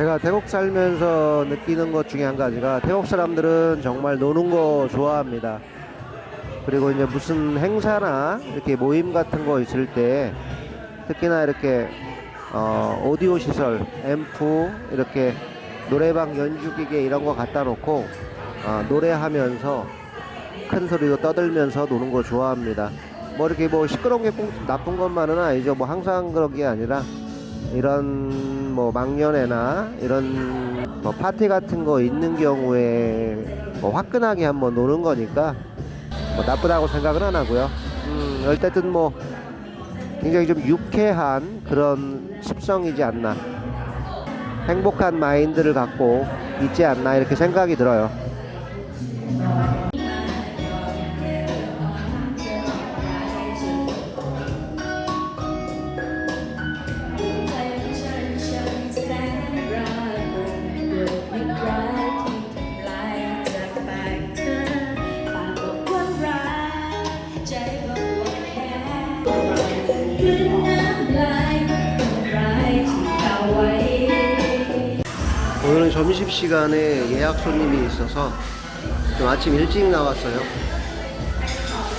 제가 태국 살면서 느끼는 것 중에 한 가지가 태국 사람들은 정말 노는 거 좋아합니다. 그리고 이제 무슨 행사나 이렇게 모임 같은 거 있을 때 특히나 이렇게 어, 오디오 시설, 앰프 이렇게 노래방 연주기계 이런 거 갖다 놓고 어, 노래하면서 큰 소리로 떠들면서 노는 거 좋아합니다. 뭐 이렇게 뭐 시끄러운 게 꼭 나쁜 것만은 아니죠. 뭐 항상 그런 게 아니라 이런 뭐 망년회나 이런 뭐 파티 같은 거 있는 경우에 뭐 화끈하게 한번 노는 거니까 뭐 나쁘다고 생각은 안 하고요. 음, 어쨌든 뭐 굉장히 좀 유쾌한 그런 습성이지 않나. 행복한 마인드를 갖고 있지 않나 이렇게 생각이 들어요. 시간에 예약 손님이 있어서 좀 아침 일찍 나왔어요.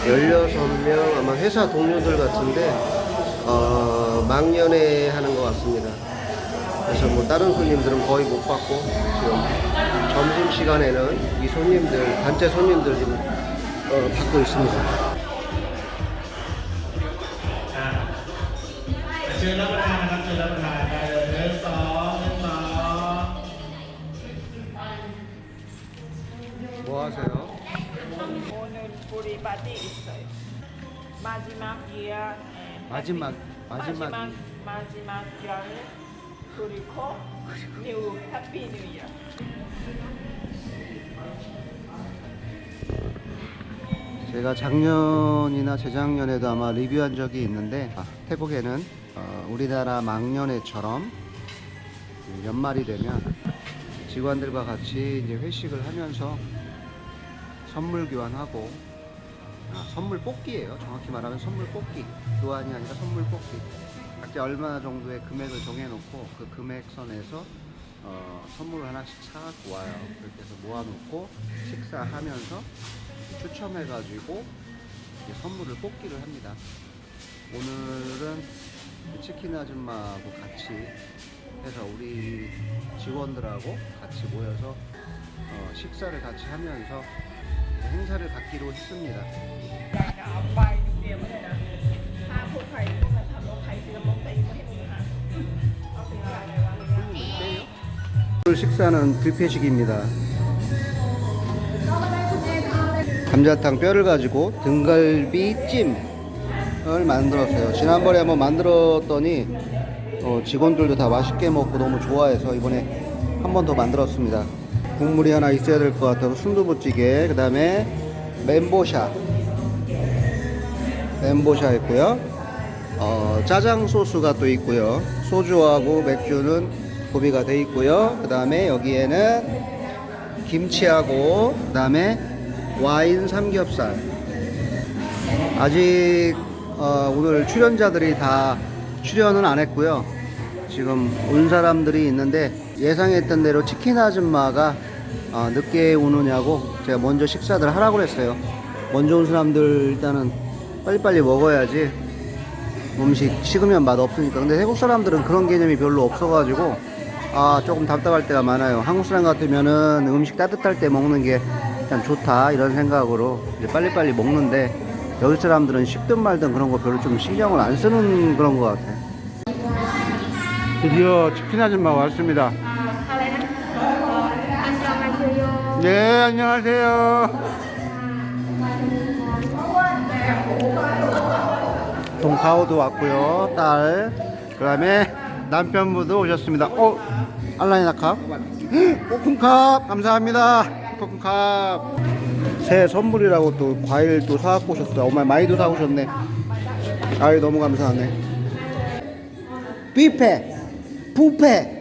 16명 아마 회사 동료들 같은데 어, 망년회 하는 것 같습니다. 그래서 뭐 다른 손님들은 거의 못 받고 지금 점심 시간에는 이 손님들, 단체 손님들 지금 어, 받고 있습니다. 뭐 하세요? 오늘 우리 파티 있어요. 마지막 이어 마지막, 마지막 마지막. 마지막 열 그리고 뉴 해피 뉴 이어. 제가 작년이나 재작년에도 아마 리뷰한 적이 있는데 아, 태국에는 어, 우리나라 망년회처럼 그 연말이 되면 직원들과 같이 이제 회식을 하면서 선물 교환하고 아, 선물 뽑기예요. 정확히 말하면 선물 뽑기 교환이 아니라 선물 뽑기. 각자 얼마나 정도의 금액을 정해놓고 그 금액선에서 어, 선물을 하나씩 사갖고 와요. 그렇게 해서 모아놓고 식사하면서 추첨해가지고 선물을 뽑기를 합니다. 오늘은 치킨 아줌마하고 같이 해서 우리 직원들하고 같이 모여서 어, 식사를 같이 하면서 행사를 갖기로 했습니다. 오늘 식사는 뷔페식입니다. 감자탕 뼈를 가지고 등갈비찜을 만들었어요. 지난번에 한번 만들었더니 어, 직원들도 다 맛있게 먹고 너무 좋아해서 이번에 한 번 더 만들었습니다. 국물이 하나 있어야 될 것 같아서 순두부찌개, 그 다음에 멘보샤, 멘보샤 있고요. 어, 짜장 소스가 또 있고요. 소주하고 맥주는 구비가 돼 있고요. 그 다음에 여기에는 김치하고 그 다음에 와인 삼겹살. 아직 어, 오늘 출연자들이 다 출연은 안 했고요. 지금 온 사람들이 있는데 예상했던 대로 치킨 아줌마가 어, 늦게 오느냐고 제가 먼저 식사들 하라고 그랬어요. 먼저 온 사람들 일단은 빨리빨리 먹어야지 음식 식으면 맛 없으니까. 근데 태국 사람들은 그런 개념이 별로 없어가지고 아 조금 답답할 때가 많아요. 한국 사람 같으면은 음식 따뜻할 때 먹는 게 일단 좋다 이런 생각으로 이제 빨리빨리 먹는데 여기 사람들은 식든 말든 그런 거 별로 좀 신경을 안 쓰는 그런 것 같아. 드디어 치킨 아줌마 왔습니다. 네 안녕하세요. 동카오도 왔고요. 딸. 그다음에 남편분도 오셨습니다. 어, 알라이나캅. 코쿤캅 감사합니다. 코쿤캅. 새 선물이라고 또 과일 또 사갖고 오셨어요. 엄마 많이도 사오셨네. 아유 너무 감사하네. 뷔페, 부페.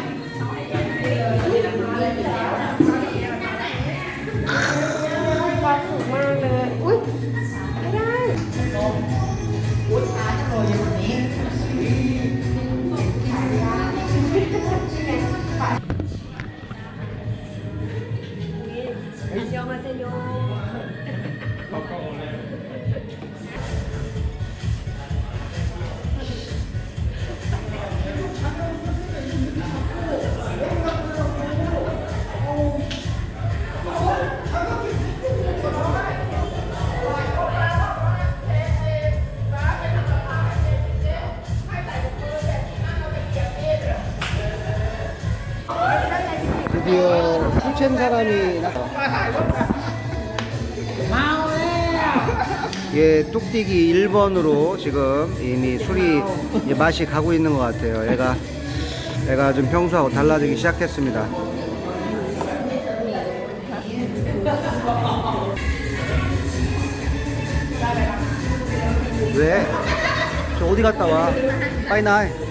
술챈 사람이 나. 얘 뚝띠기 1번으로 지금 이미 술이 이제 맛이 가고 있는 것 같아요. 얘가 얘가 좀 평소하고 달라지기 시작했습니다. 왜? 저 어디 갔다 와? 빠이나이.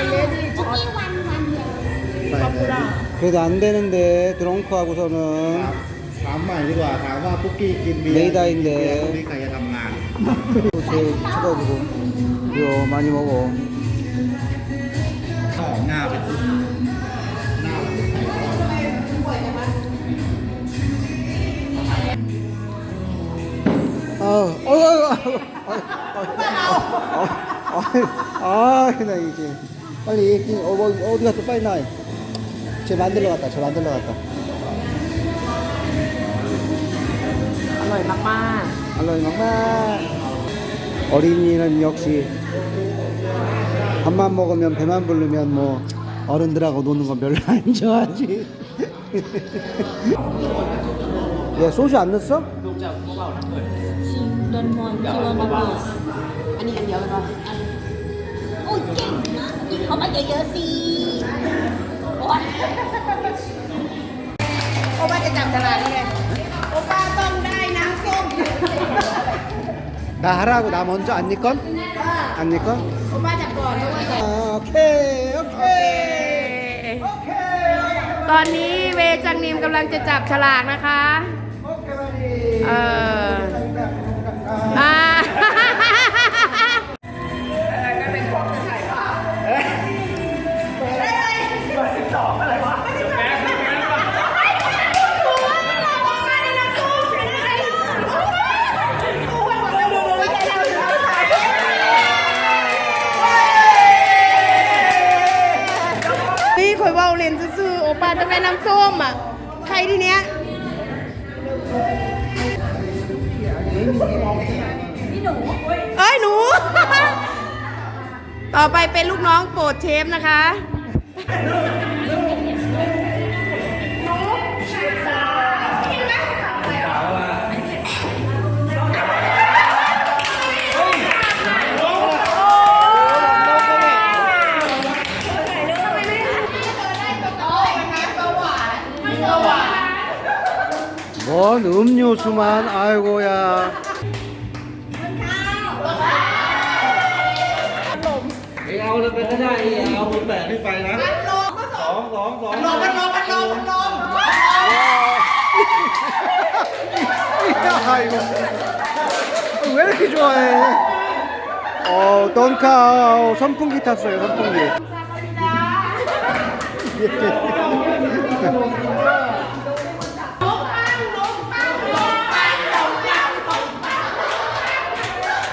ป๊อกกี้ไม่เอาป๊อกกี้วันวันเดียว 그래도 안 되는데 드렁크하고서는 ถามใหม่ดีกว่า ถามว่าปุ๊กกี้กินเบียร์ เมย์ได้อินเด บียร์พวกนี้ใครจะทำงาน 제 쳐가지고 이거 많이 먹어. ข้าวหน้าเป็นซุปหน้า 아, 어, 어, 어, 어, 어, 아, 나 이제 빨리 얘기, 어, 뭐, 어디 갔어? 빨리 나. 쟤 만들러 갔다. 쟤 만들러 갔다. อร่อยมาก 알로이 막마. 어린이는 역시 밥만 먹으면 배만 부르면 뭐 어른들하고 노는 건 별로 안 좋아하지. 얘 소주 안 넣었어? โดนมอนคือว่ามันอันนี้อันเดียวกันโอ้ยเก่งนะกิน เข้ามาเยอะๆสิโอ้ย โอป้าจะจับฉลากนี่ไงโอป้าต้องได้น้ำส้ม 나 하라고 나 먼저 안 니건? 안 니건? โอป้าจับก่อนเพราะว่า 아, 오케이 오케이 ตอนนี้เวจังนิมกำลังจะจับฉลากนะคะ เอ้ยหนู ต่อไปเป็นลูกน้องโปรดเชฟนะคะ 뭔 음료수만. 아이고야. 왜 이렇게 좋아해? 어 던카 어, 선풍기 탔어요 선풍기. 감사합니다.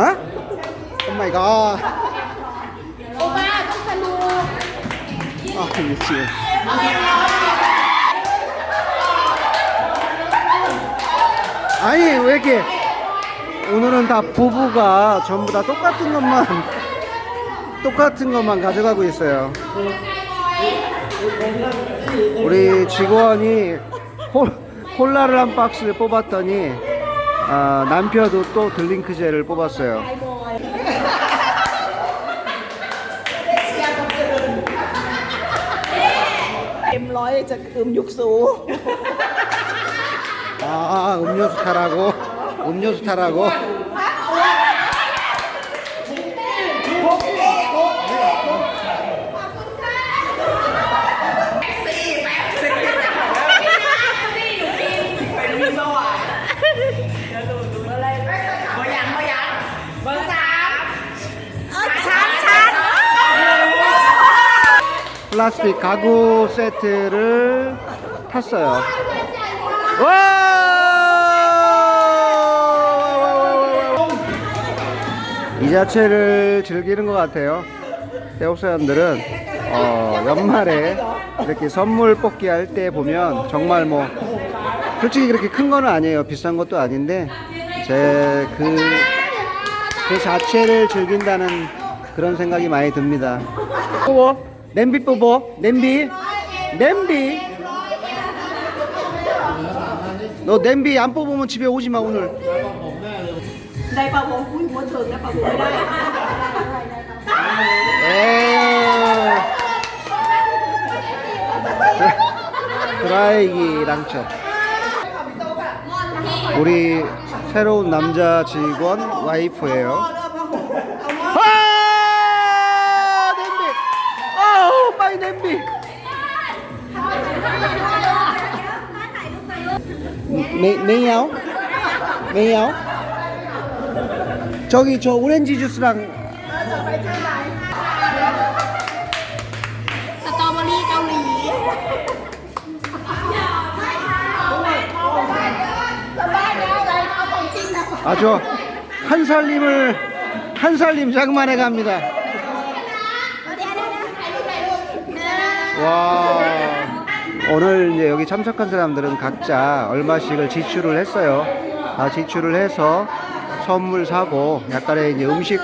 ฮะ โอ้ my god โอป้าต้องสนุก 아 미치 아니 왜 이렇게 오늘은 다 부부가 전부 다 똑같은 것만 똑같은 것만 가져가고 있어요 우리 직원이 콜, 콜라를 한 박스를 뽑았더니 어, 남편도 또 드링크제를 뽑았어요. 아, 음료수 타라고. 음료수 타라고. 플라스틱 가구 세트를 탔어요. 와! 이 자체를 즐기는 것 같아요. 태국 사람들은 어, 연말에 이렇게 선물 뽑기 할 때 보면 정말 뭐 솔직히 그렇게 큰 거는 아니에요. 비싼 것도 아닌데 제그 그 자체를 즐긴다는 그런 생각이 많이 듭니다. 뽑어 냄비 뽑어 냄비 냄비 너 냄비 안 뽑으면 집에 오지 마 오늘 ได้ปะวงอุ้ยหัวเถิงได้ปะวงไม่ได้ 에이. 드라이기 랑처 우리 새로운 남자 직원 와이프예요 메, 메이야오 메이야오 저기 저 오렌지 주스랑 สตรอเบอรี่เกาหลี 아 저 한 살림을 한 살림 장만해 갑니다. 와 오늘 이제 여기 참석한 사람들은 각자 얼마씩을 지출을 했어요. 다 지출을 해서 선물 사고 약간의 이제 음식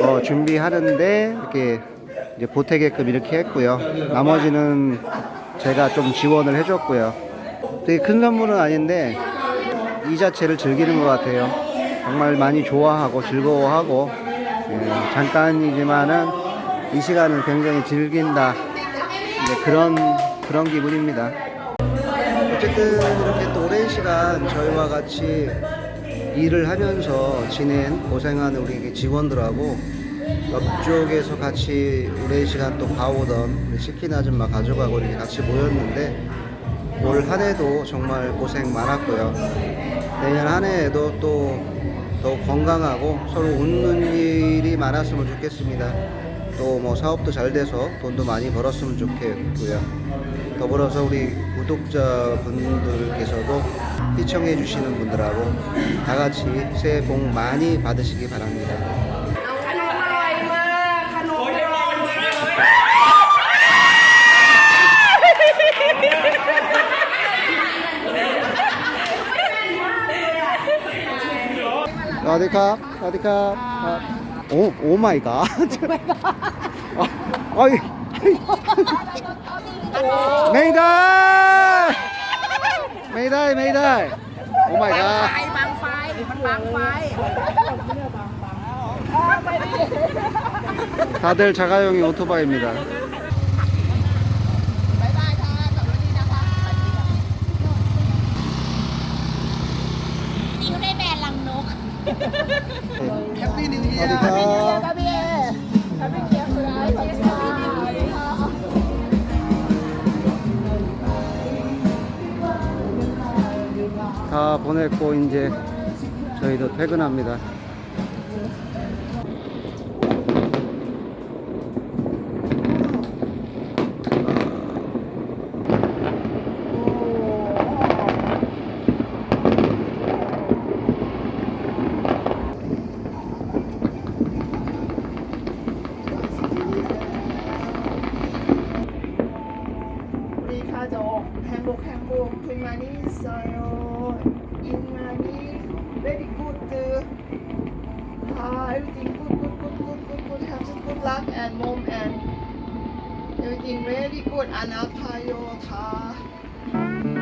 어, 준비하는데 이렇게 이제 보태게끔 이렇게 했고요. 나머지는 제가 좀 지원을 해줬고요. 되게 큰 선물은 아닌데 이 자체를 즐기는 것 같아요. 정말 많이 좋아하고 즐거워하고 예, 잠깐이지만은 이 시간을 굉장히 즐긴다 그런 그런 기분입니다. 어쨌든 이렇게 또 오랜 시간 저희와 같이 일을 하면서 지낸 고생하는 우리 직원들하고 옆쪽에서 같이 오랜 시간 또 봐오던 우리 치킨 아줌마 가져가고 이렇게 같이 모였는데 올 한 해도 정말 고생 많았고요. 내년 한 해에도 또 더욱 건강하고 서로 웃는 일이 많았으면 좋겠습니다. 또 뭐 사업도 잘 돼서 돈도 많이 벌었으면 좋겠고요. 더불어서 우리 구독자분들께서도 시청해 주시는 분들하고 다 같이 새해 복 많이 받으시기 바랍니다. 사디캅 사디캅 아. 오, 오 마이 갓. 아, 아이. 메이다이! 메이다이, 메이다이. 오 마이 ไฟ 갓. บางไฟ มันบางไฟ 다들 자가용이 오토바이입니다. นิ้วในแบรนด์ลังนก 어디가? บ 다 보냈고 이제 저희도 퇴근합니다. บกแห่งบงคุณมานี่ซอยโออินมานี่เบบี้กูดเตอร์ฮาเอวิติงกูดกูดกูดกูดกูดกูดแฮมส์กูดลักแอนด์มอมแอนด์เอวิติงเบบี้กูดอนาพายโยค่ะ